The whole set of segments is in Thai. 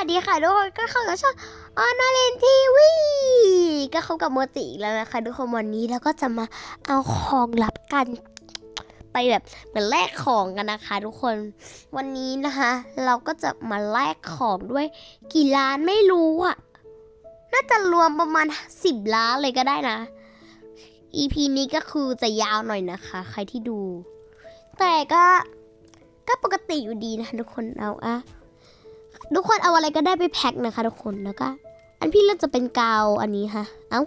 วัสดีค่ะทุกคนก็เข้ากับช่องออนเลนทีวีก็เข้ากับโมจิอีกแล้วนะคะทุกคนวันนี้เราก็จะมาเอาของลับกัน ไปแบบเหมือนแลกของกันนะคะ ทุกคนวันนี้นะคะ เราก็จะมาแลกของด้วยกี่ล้านไม่รู้อะน่าจะรวมประมาณสิบล้านเลยก็ได้นะ EP นี้ก็คือจะยาวหน่อยนะคะ ใครที่ดู แต่ก็ก็ปกติอยู่ดีนะคะทุกคนเอาอะ ทุกคนเอาอะไรก็ได้ไปแพ็คนะคะ ทุกคนแล้วก็ อันพี่เลือกจะเป็นกาวอันนี้ค่ะ เอ้า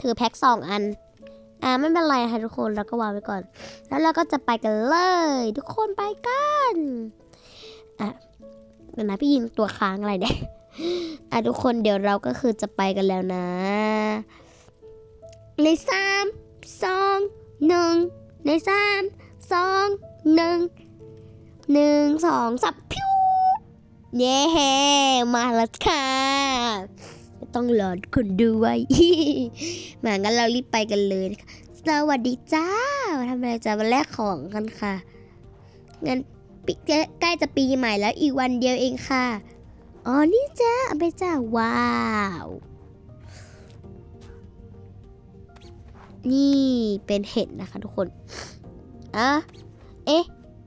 ถือแพ็คสองอัน อ่าไม่เป็นไรค่ะทุกคนแล้วก็วางไว้ก่อน แล้วเราก็จะไปกันเลย ทุกคนไปกันอะเดี๋ยวนะพี่ยิงตัวค้างอะไรเนี่ยอะทุกคนเดี๋ยวเราก็คือจะไปกันแล้วนะ ในสามสองหนึ่งในสามสองหนึ่งหนึ่งสองสับพิว เย้มาแล้วค่ะ ต้องรอคนด้วยมางั้นเรารีบไปกันเลยนะคะสวัสดีจ้าทำอะไรจ้ามาแลกของกันค่ะงั้นใกล้จะปีใหม่แล้วอีกวันเดียวเองค่ะอ๋อนี่จ้าเอาไปจ้าว้าว นี่เป็นเห็ดนะคะทุกคนอะเอ๊ะ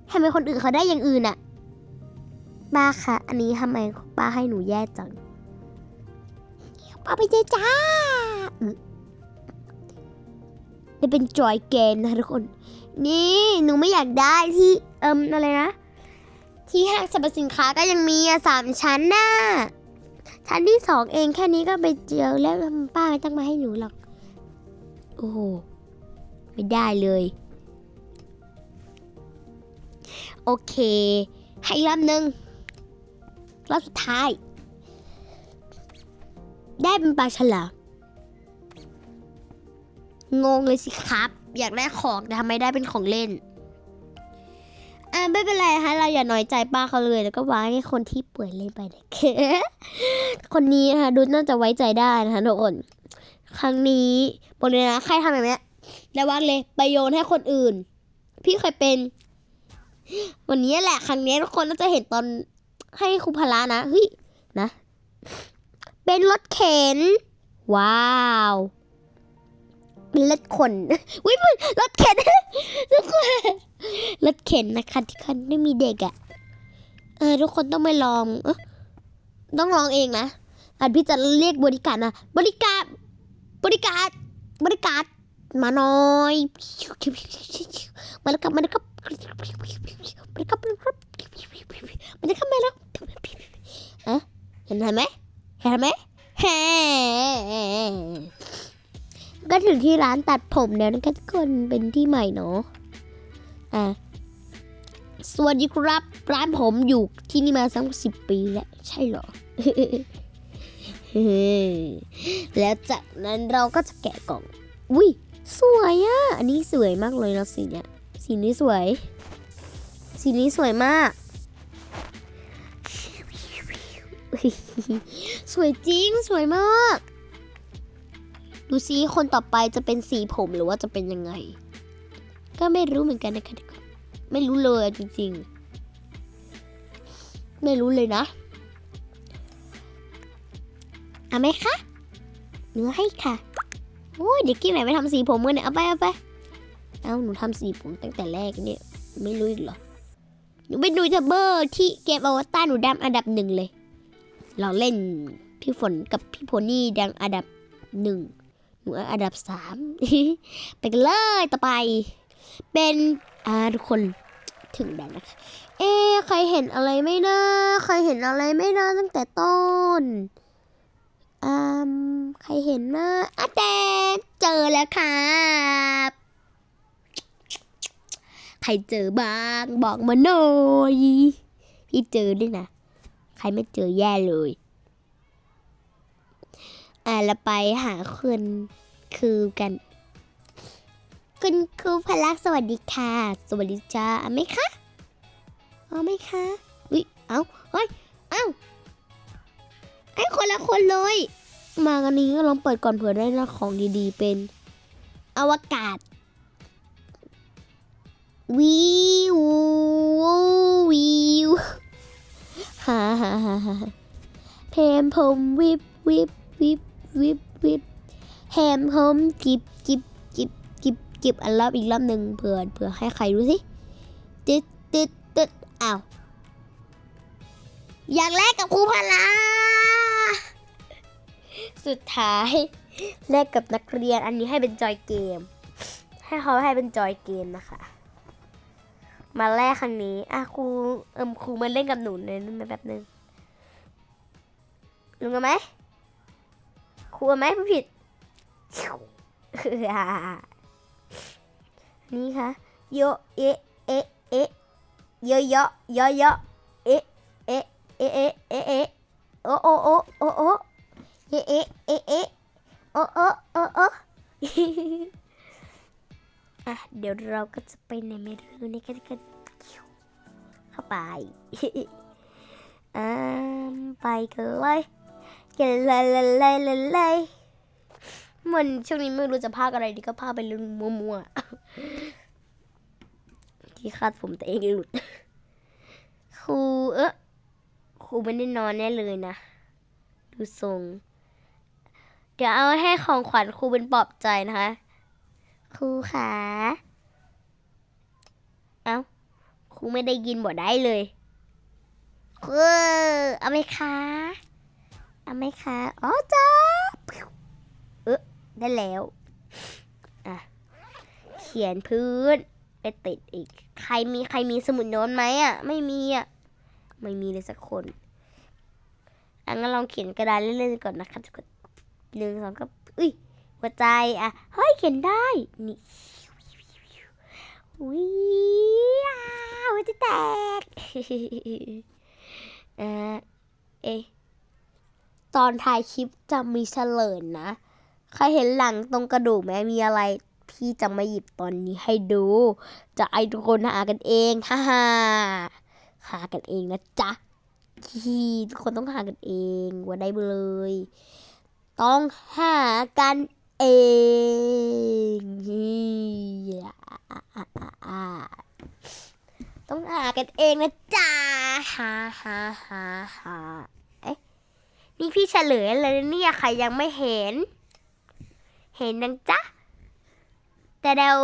ทำไมคนอื่นเขาได้อย่างอื่นอะ ป้าคะอันนี้ทำไมป้าให้หนูแย่จังป้าไปเจจ้าอื้อได้เป็นจอยเกนนะทุกคน นี่หนูไม่อยากได้ที่เอิมอะไรนะ ที่ห้างสรรพสินค้าก็ยังมีสามชั้นน่ะชั้นที่สองเองแค่นี้ก็ไปเจอแล้วป้าไม่ต้องมาให้หนูหรอก โอ้โหไม่ได้เลย โอเค ให้รอบหนึ่ง รอบสุดท้าย ได้เป็นปลาฉลามงงเลยสิครับ อยากได้ของแต่ทำไมได้เป็นของเล่นอ่าไม่เป็นไรฮะเราอย่าน้อยใจป้าเขาเลย แล้วก็วางให้คนที่ป่วยเล่นไปนะคนนี้นะคะดูน่าจะไว้ใจได้นะคะทุกคนครั้งนี้บอกเลยนะใครทำแบบเนี้ยระวังเลยไปโยนให้คนอื่น พี่เคยเป็น วันนี้แหละ ครั้งนี้ทุกคนน่าจะเห็นตอน ให้ครูพละนะเฮ้ยนะ เป็นรถเข็น ว้าวเป็นรถขนวิมันรถเข็นทุกคนรถเข็นนะคะที่คันไม่มีเด็กอะ่ะเออทุกคนต้องไปลองเออต้องลองเองนะอันพี่จะเรียกบริการนะบริการบริการบริการมาหน่อยมาแล้วครับมาแล้วครับมาแล้วครับ มันจะเข้ามาแล้วอะเห็นไหมเห็นไหมแฮก็ถึงที่ร้านตัดผมแล้วนะคะทุกคนเป็นที่ใหม่เนาะอะสวัสดีครับ ร้านผมอยู่ที่นี่มาสักสิบปีแล้วใช่เหรอแล้วจากนั้นเราก็จะแกะกล่องอุ้ยสวยอะ่ะ อันนี้สวยมากเลยนะสีเนี้ยสีนี้สวย สีนี้สวยมาก สวยจริงสวยมาก ดูซิคนต่อไปจะเป็นสีผมหรือว่าจะเป็นยังไง ก็ไม่รู้เหมือนกันนะคะทุกคนไม่รู้เลยจริงๆ ไม่รู้เลยนะเอาไหมคะเนื้อให้ค่ะ โอ้ยเด็กกี้ไหนไปทำสีผมกันเนี่ยเอาไปเอาไป เอาหนูทำสีผมตั้งแต่แรกเนี่ย ไม่รู้อีกเหรอหนูเป็นดูทูบเบอร์ที่เก็บอวตารหนูดังอันดับหนึ่งเลย เราเล่นพี่ฝนกับพี่โพนี่ดังอันดับหนึ่งหนูอันดับสามไปกันเลยต่อไป เป็นอ่าทุกคนถึงแล้วนะคะ เอ๊ใครเห็นอะไรไม่นะใครเห็นอะไรไม่นะตั้งแต่ต้นอืมใครเห็นนะอาแต่เจอแล้วครับใครเจอบ้างบอกมาหน่อยพี่เจอด้วยนะ ใครไม่เจอแย่เลย อ่าเราไปหาคนคือกัน คุณครูพลักษ์สวัสดีค่ะ สวัสดีจ้าอาไหมคะเอาไหมคะอุ้ยเอาเฮ้ยเอาไอ้คนละคนเลย มากันนี้ก็ลองเปิดก่อนเผื่อได้นะของดีๆ เป็น อวกาศวิว ฮ่าฮ่าฮ่าฮ่าเพมผมวิบวิบวิบวิบวิบแฮมผมจิบจิบจิบจิบจิบอันรอบอีกรอบหนึ่งเผื่อเผื่อให้ใครรู้สิตึ๊ดตึ๊ดตึ๊ดอ้าวอย่างแรกกับครูพลาสุดท้ายแลกกับนักเรียนอันนี้ให้เป็นจอยเกม ให้เขาให้เป็นจอยเกมนะคะ มาแลกครั้งนี้ อะครูเอิมครูมาเล่นกับหนูในอยนึงแบบนึงลุงเอาไหมครูเอาไหมไม่ผิด นี่ค่ะโยเอะเอะเอะเยอะเยอะเยอะเยอะเอะเอะเอะเอะเอะเอะโอโอโอโอโอเอะเอะเอะเอะโอโอโอโอ อะเดี๋ยวเราก็จะไปในเมนูนี้กันกันเข้าไปอ่าไปกันเลยกันเลยเลยเลยเลยมันช่วงนี้ไม่รู้จะพากอะไรดีก็พากไปเรื่องมัวๆที่คาดผมตัวเองหลุดครูเออครูไม่ได้นอนแน่เลยนะ ดูทรง เดี๋ยวเอาให้ของขวัญครูเป็นปลอบใจนะคะ ครูขาเอ้าครูไม่ได้ยินบ่ได้เลยครูเอาไหมคะเอาไหมคะอ๋อจ้าเออได้แล้วอะเขียนพื้นไปติดอีก ใครมีใครมีสมุดโน้ตไหมอะ ไม่มีอะ ไม่มีเลยสักคนอะงั้นลองเขียนกระดาษเล่นๆก่อนนะคะทุกคนหนึ่งสองก็อุ้ย หัวใจอะเฮ้ยเขียนได้ นี่วิวหัวใจะแตกเออเอะตอนถ่ายคลิปจะมีเฉลยนะ ใครเห็นหลังตรงกระดูกไหมมีอะไร พี่จะมาหยิบตอนนี้ให้ดู จะไอทุกคนหากันเองฮ่าฮ่าหากันเองนะจ๊ะทีทุกคนต้องหากันเองว่าได้เลย ต้องหากัน เองต้องหากันเองนะจ๊ะฮ่าฮ่าฮ่าฮ่าเอ๊ะนี่พี่เฉลยเลยนะเนี่ยใครยังไม่เห็น เห็นนังจ๊ะแต่เดว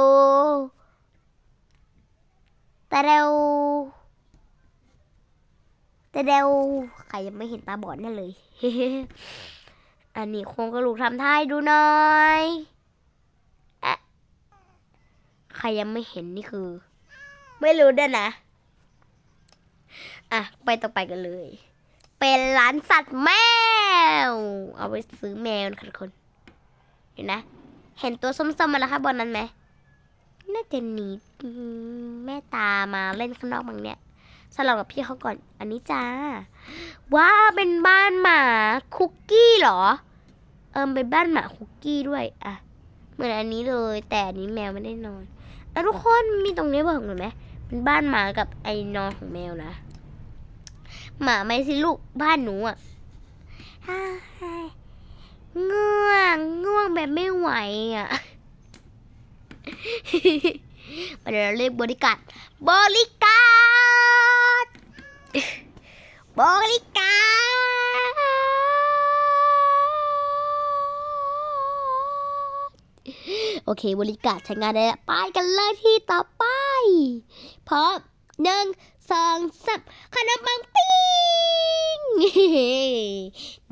แต่เดวแต่เดวใครยังไม่เห็นตาบอดแน่เลย อันนี้โครงกระดูกทำท่ายดูหน่อยอะใครยังไม่เห็นนี่คือ ไม่รู้ด้วยนะ อะ ไปต่อไปกันเลย เป็นร้านสัตว์แมว เอาไปซื้อแมวนะคะทุกคน เห็นนะ เห็นตัวส้มๆมาแล้วครับนนั้นไหมน่าจะหนีแม่ตามาเล่นข้างนอกบางเนี่ยสลับกับพี่เขาก่อน อันนี้จ้า ว้าเป็นบ้านหมาคุกกี้เหรอ เอิมเป็นบ้านหมาคุกกี้ด้วยอะเหมือนอันนี้เลย แต่อันนี้แมวไม่ได้นอนอะทุกคนมีตรงนี้บอกหน่อยไหมเป็นบ้านหมากับไอ้นอนของแมวนะหมาไม่สิลูกบ้านหนูอะฮ่าฮ่าง่วงง่วงแบบไม่ไหวอะมาเดี๋ยวเราเรียกบริการบริการ บริการโอเค บริการใช้งานได้แล้วไปกันเลยที่ต่อไปพร้อมหนึ่งสองสามขนมปังปิ้ง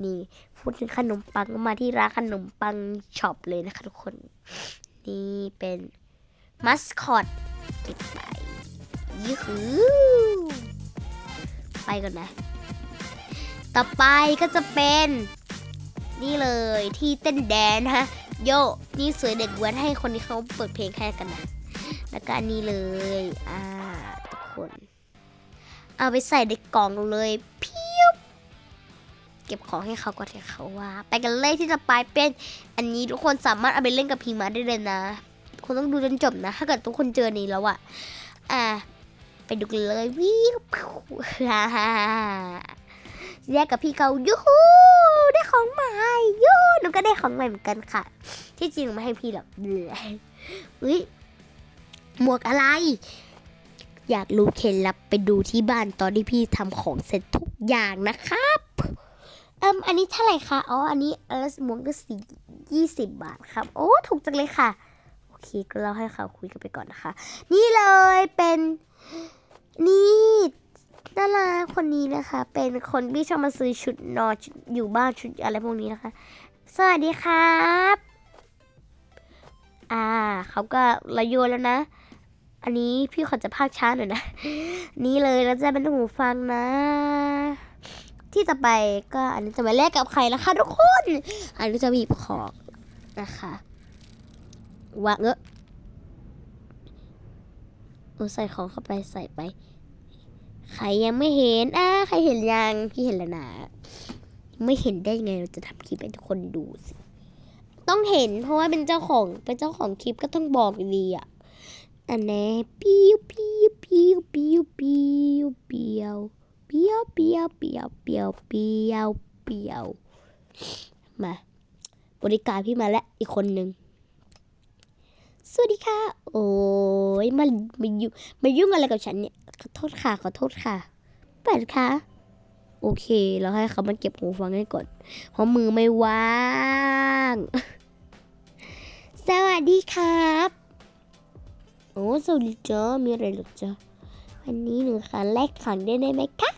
นี่พูดถึงขนมปังมาที่ร้านขนมปังช็อปเลยนะคะทุกคน นี่เป็นมัสคอตเก็บไปยูหูไปก่อนนะ ต่อไปก็จะเป็น นี่เลยที่เต้นแดนฮะ โยนี่สวยเด็กแว้นให้คนที่เขาเปิดเพลงให้กันนะแล้วก็อันนี้เลย อ่า ทุกคน เอาไปใส่ในกล่องเลยพิ้วเก็บของให้เขาก่อนให้เขาว่า ไปกันเลยที่จะไปเป็น อันนี้ทุกคนสามารถเอาไปเล่นกับพีมาได้เลยนะ คุณต้องดูจนจบนะ ถ้าเกิดทุกคนเจอนี้แล้วอะอะไปดูกันเลยวิวฮ่า แยกกับพี่เขายูฮูได้ของใหม่ยูหนูก็ได้ของใหม่เหมือนกันค่ะ ที่จริงม่ให้พี่หรอกเบื่ออุ้ยหมวกอะไร อยากรู้เคล็ดลับไปดูที่บ้านตอนที่พี่ทำของเสร็จทุกอย่างนะครับเอิมอันนี้เท่าไหร่คะอ๋ออันนี้เออสมวงก็สี่ยี่สิบบาทครับ โอ้ถูกจังเลยค่ะโอเคก็เล่าให้เขาคุยกันไปก่อนนะคะ นี่เลยเป็นนี่ ดาราคนนี้นะคะ เป็นคนที่ชอบมาซื้อชุดนอนอยู่บ้านชุดอะไรพวกนี้นะคะ สวัสดีครับ อ่าเขาก็ระโยนแล้วนะ อันนี้พี่ขอจะพากช้าหน่อยนะ นี่เลยแล้วจะเป็นหูฟังนะ ที่จะไปก็อันนี้จะมาแลกกับใครนะคะทุกคน อันนี้จะมีของนะคะวางเออเอาใส่ของเข้าไปใส่ไป ใครยังไม่เห็นอ่าใครเห็นยังพี่เห็นแล้วนะไม่เห็นได้ไงเราจะทำคลิปให้ทุกคนดูสิต้องเห็นเพราะว่าเป็นเจ้าของเป็นเจ้าของคลิปก็ต้องบอกดีอะอันแน่ปิ้วปิ้วปิ้วปิ้วปิ้วเปียวเปียวเปียวเปียวเปียวเปียวเปียวมา บริการพี่มาแล้วอีกคนหนึ่งสวัสดีค่ะ โอ้ยมามายุ่งมายุ่งอะไรกับฉันเนี่ย ขอโทษค่ะ ขอโทษค่ะเปิดค่ะ โอเค เราให้เขามาเก็บหูฟังให้ก่อน เพราะมือไม่ว่าง สวัสดีครับโอ้สวัสดีจ้ามีอะไรหรอจ๊ะวันนี้หนึ่งคันแลกขังได้ไหมคะ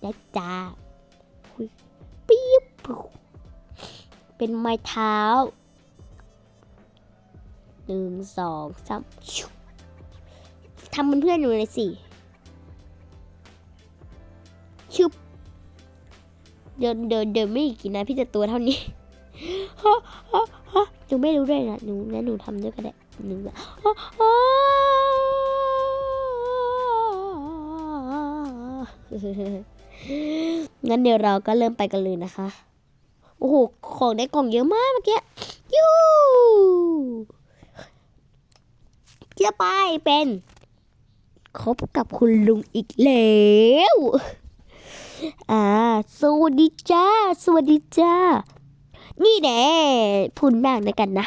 ได้จ้าอุ๊ยปี๊บปเป็นไม้เท้าหนึ่งสองสามทำเป็นเพื่อนหนูเลยสิ เดินเดินเดินไม่อีกกี่นาพี่จะตัวเท่านี้ฮะฮะฮะหนูไม่รู้ด้วยนะหนูงั้นหนูทำด้วยก็ได้หนูแบบฮะงั้นเดี๋ยวเราก็เริ่มไปกันเลยนะคะ โอ้โห ของในกล่องเยอะมากเมื่อกี้ยูจะไปเป็นคบกับคุณลุงอีกแล้ว อ่า สวัสดีจ้า สวัสดีจ้า นี่แน่พูดมากนะกันนะ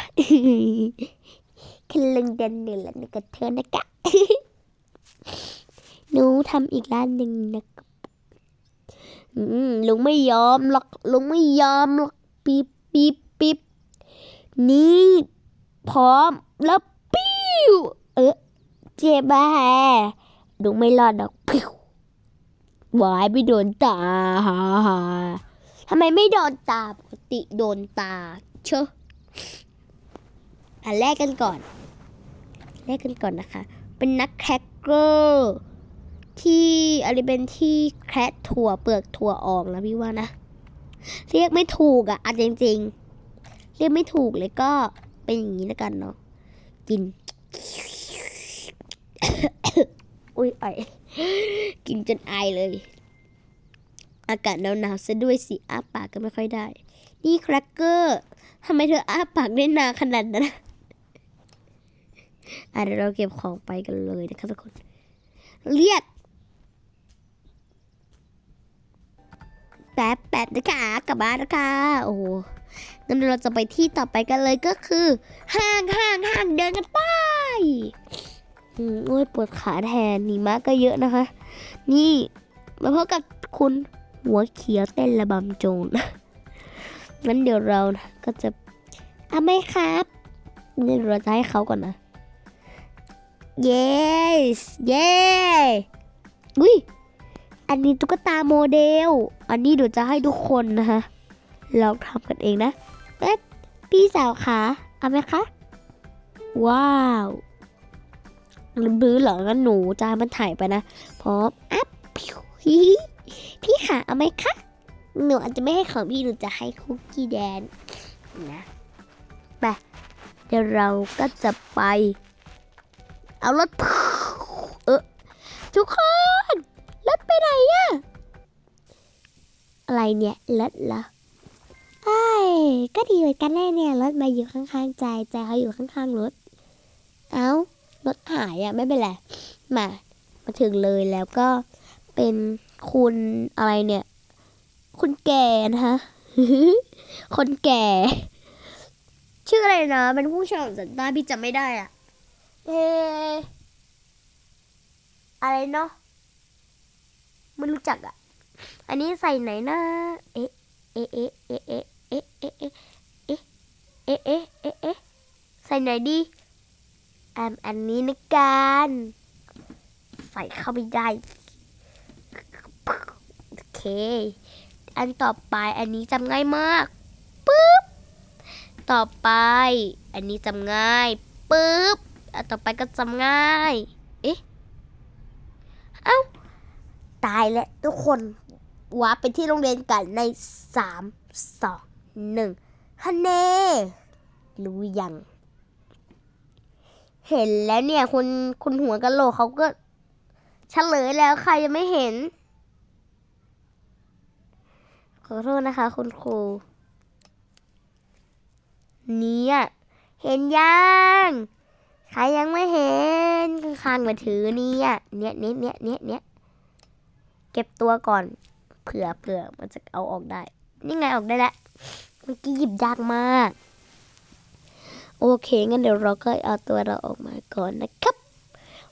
คลุงเดินเนื่ยแล้วนะกับเธอนะกะหนูทำอีกร้านหนึ่งนะครับลุงไม่ยอมหรอก ลุงไม่ยอมหรอกปีบปีบปีบนี่พร้อมแล้วปิ้ว เออเจ็บบ้าแฮลุงไม่รอดหรอก ววายไม่โดนตาฮ่าฮ่าทำไมไม่โดนตาปกติโดนตาเชอะอะแลกกันก่อนแลกกันก่อนนะคะ เป็นนักแคคเกอร์ที่อะไรเป็นที่แคระถั่วเปลือกถั่วออกนะพี่ว่านะ เรียกไม่ถูกอะ่ะอะจริง ๆ เรียกไม่ถูกเลยก็เป็นอย่างนี้แล้วกันเนาะกิน อุ้ยไอ กินจนไอเลย อากาศหนาวๆซะด้วยสิอ้าปากก็ไม่ค่อยได้ นี่แครกเกอร์ทำไมเธออ้าปากได้นานขนาดนั้นอะเดี๋ยวเราเก็บของไปกันเลยนะคะทุกคน เรียกแป๊บแป๊บนะคะกลับบ้านนะคะโอ้โหงั้นเราจะไปที่ต่อไปกันเลยก็คือ ห้างห้างห้างเดินกันไป อืมปวดขาแทนนี่มากก็เยอะนะคะ นี่มาพบกับคุณหัวเขียวเต้นระบำโจรงั้นเดี๋ยวเรานะก็จะอะไม่ครับนี่เราจะให้เขาก่อนนะ yes เย้อุ้ยอันนี้ตุ๊กตาโมเดล อันนี้เดี๋ยวจะให้ทุกคนนะคะลองทำกันเองนะเอ๊ะพี่สาวคะเอาไหมคะ ว้าว บื้อเหรองั้นหนูจะให้มันถ่ายไปนะพร้อมอัพพิวฮิฮิพี่ขาเอาไหมคะหนูอาจจะไม่ให้ของพี่หนูจะให้คุกกี้แดนนะไปเดี๋ยวเราก็จะไป เอารถเออทุกคนรถไปไหนอะอะไรเนี่ยรถเหรอไอ้ก็ดีเหมือนกันแน่เนี่ยรถมาอยู่ข้างๆใจใจเขาอยู่ข้างๆรถ เอ้า รถหายอะไม่เป็นไรมามาถึงเลยแล้วก็เป็นคุณอะไรเนี่ย คุณแก่นะคะคนแก่ ชื่ออะไรนะเป็นผู้ชายสันต้พี่จำไม่ได้อะเอะอะไรเนาะไม่รู้จักอะ อันนี้ใส่ไหนนะ เอ๊ะ เอ๊ะ เอ๊ะ เอ๊ะ เอ๊ะ เอ๊ะ เอ๊ะ เอ๊ะ เอ๊ะ เอ๊ะ ใส่ไหนดี แอันอันนี้นะกันใส่เข้าไปได้โอเค อันต่อไปอันนี้จำง่ายมากปึ๊บต่อไป อันนี้จำง่ายปึ๊บอันต่อไปก็จำง่าย เอ๊ะเอ้าตายแล้วทุกคนวาร์ปไปที่โรงเรียนกันในสามสองหนึ่งฮันเน่รู้ยัง เห็นแล้วเนี่ยคุณคุณหัวกะโหลกเขาก็เฉลยแล้วใครยังไม่เห็น ขอโทษนะคะ คุณครูเนี่ยเห็นยังใครยังไม่เห็นข้างมาถือเนี่ยเนี่ยเนี่ยเนี่ยเนี่ยเนี่ยเก็บตัวก่อนเผื่อเผื่อมันจะเอาออกได้ นี่ไงออกได้แล้วเมื่อกี้หยิบยากมาก โอเค งั้นเดี๋ยวเราก็เอาตัวเราออกมาก่อนนะครับ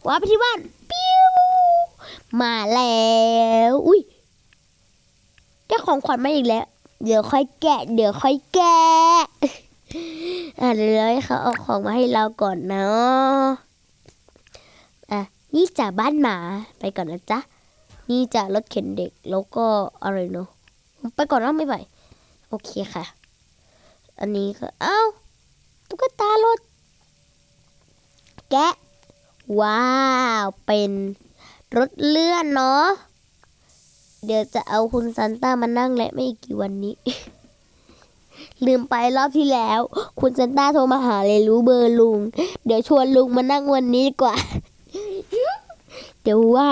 ว่าไปที่บ้านปิ้วมาแล้ว อุ้ยได้ของขวัญมาอีกแล้ว เดี๋ยวค่อยแกะ เดี๋ยวค่อยแกะอะเดี๋ยวให้เขาเอาของมาให้เราก่อนเนาะอะนี่จากบ้านหมาไปก่อนนะจ๊ะ นี่จากรถเข็นเด็กแล้วก็อะไรเนาะไปก่อนนะไม่ไหวโอเคค่ะ อันนี้ก็เอ้า ตุ๊กตารถ แกะ ว้าว เป็นรถเลื่อนเนาะ เดี๋ยวจะเอาคุณซันต้ามานั่งและไม่อีกกี่วันนี้ ลืมไปรอบที่แล้ว คุณซันต้าโทรมาหาเลยรู้เบอร์ลุง เดี๋ยวชวนลุงมานั่งวันนี้ดีกว่า เดี๋ยวว่า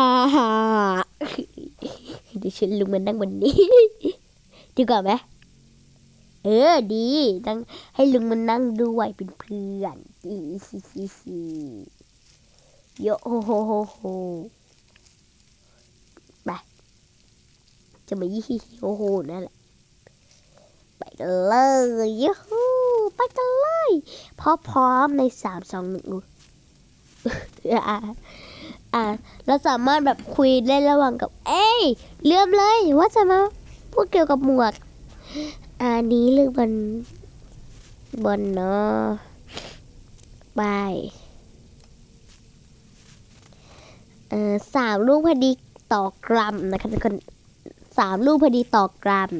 เดี๋ยวชวนลุงมานั่งวันนี้ ดีกว่าไหม เออดีตั้งให้ลุงมานั่งด้วยเป็นเพื่อนอีฮิฮิฮิโยโฮโฮโฮโฮไปจะมายี่ฮิฮิโฮโฮนั่นแหละไปเลยยูฮูไปกันเลยพอพร้อมในสามสองหนึ่งอะอะเราสามารถแบบคุยได้ระหว่างกับ เอ้ยเลื่อมเลยว่าจะมาพูดเกี่ยวกับหมวก อันนี้เรื่องบนบนเนาะบายเอ่อสามลูกพอดีต่อกรัมนะคะทุกคนสามลูกพอดีต่อกรัม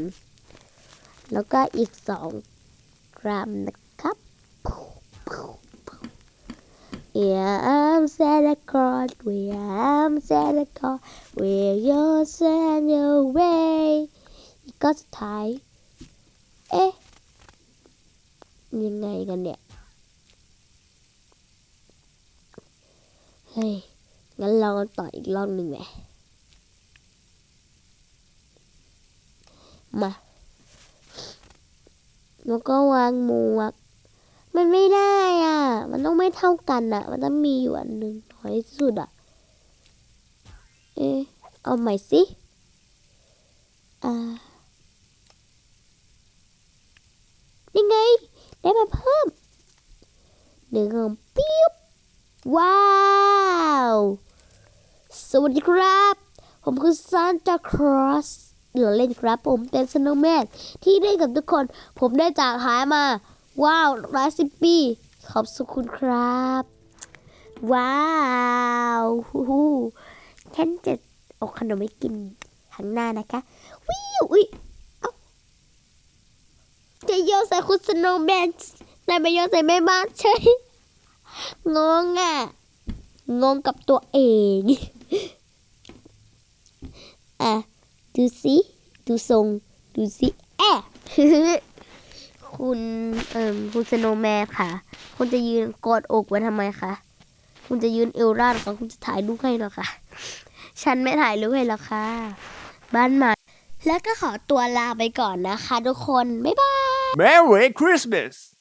แล้วก็อีกสองกรัมนะครับ Yeah, I'm Santa Claus. We am Santa Claus. We're your send your way. ก็สุดท้าย เอ๊ะ ยังไงกันเนี่ย เฮ้ย งั้นลองต่ออีกรอบหนึ่งไหมมา แล้วก็วางหมวก มันไม่ได้อะ มันต้องไม่เท่ากันอะ มันต้องมีอยู่อันหนึ่งน้อยที่สุดอะ เอ๊ะ เอาใหม่สิ อ่า ยังไง ได้มาเพิ่มหนึ่งของปิ๊บว้าว สวัสดีครับ ผมคือซานตาครอสเดี๋ยวเล่นครับ ผมเป็นสโนว์แมนที่ได้กับทุกคน ผมได้จากหายมา ว้าวร้อยสิบปี ขอบคุณครับ ว้าวฮู้ฉันจะเอาขนมให้กินข้างหน้านะคะ วิวอุ้ย จะโยนใส่คุณสโนว์แมนนายไปโยนใส่แม่บ้านใช่ งงอะ งงกับตัวเอง อะ ดูสิดูทรง ดูสิแอะคุณเอ่มคุณสโนว์แมนค่ะ คุณจะยืนกอดอกไว้ทำไมคะ คุณจะยืนเอวราหรอคะคุณจะถ่ายรูปให้หรอคะ ฉันไม่ถ่ายรูปให้หรอกค่ะ บ้านใหม่ แล้วก็ขอตัวลาไปก่อนนะคะทุกคน บ๊ายบาย Merry Christmas!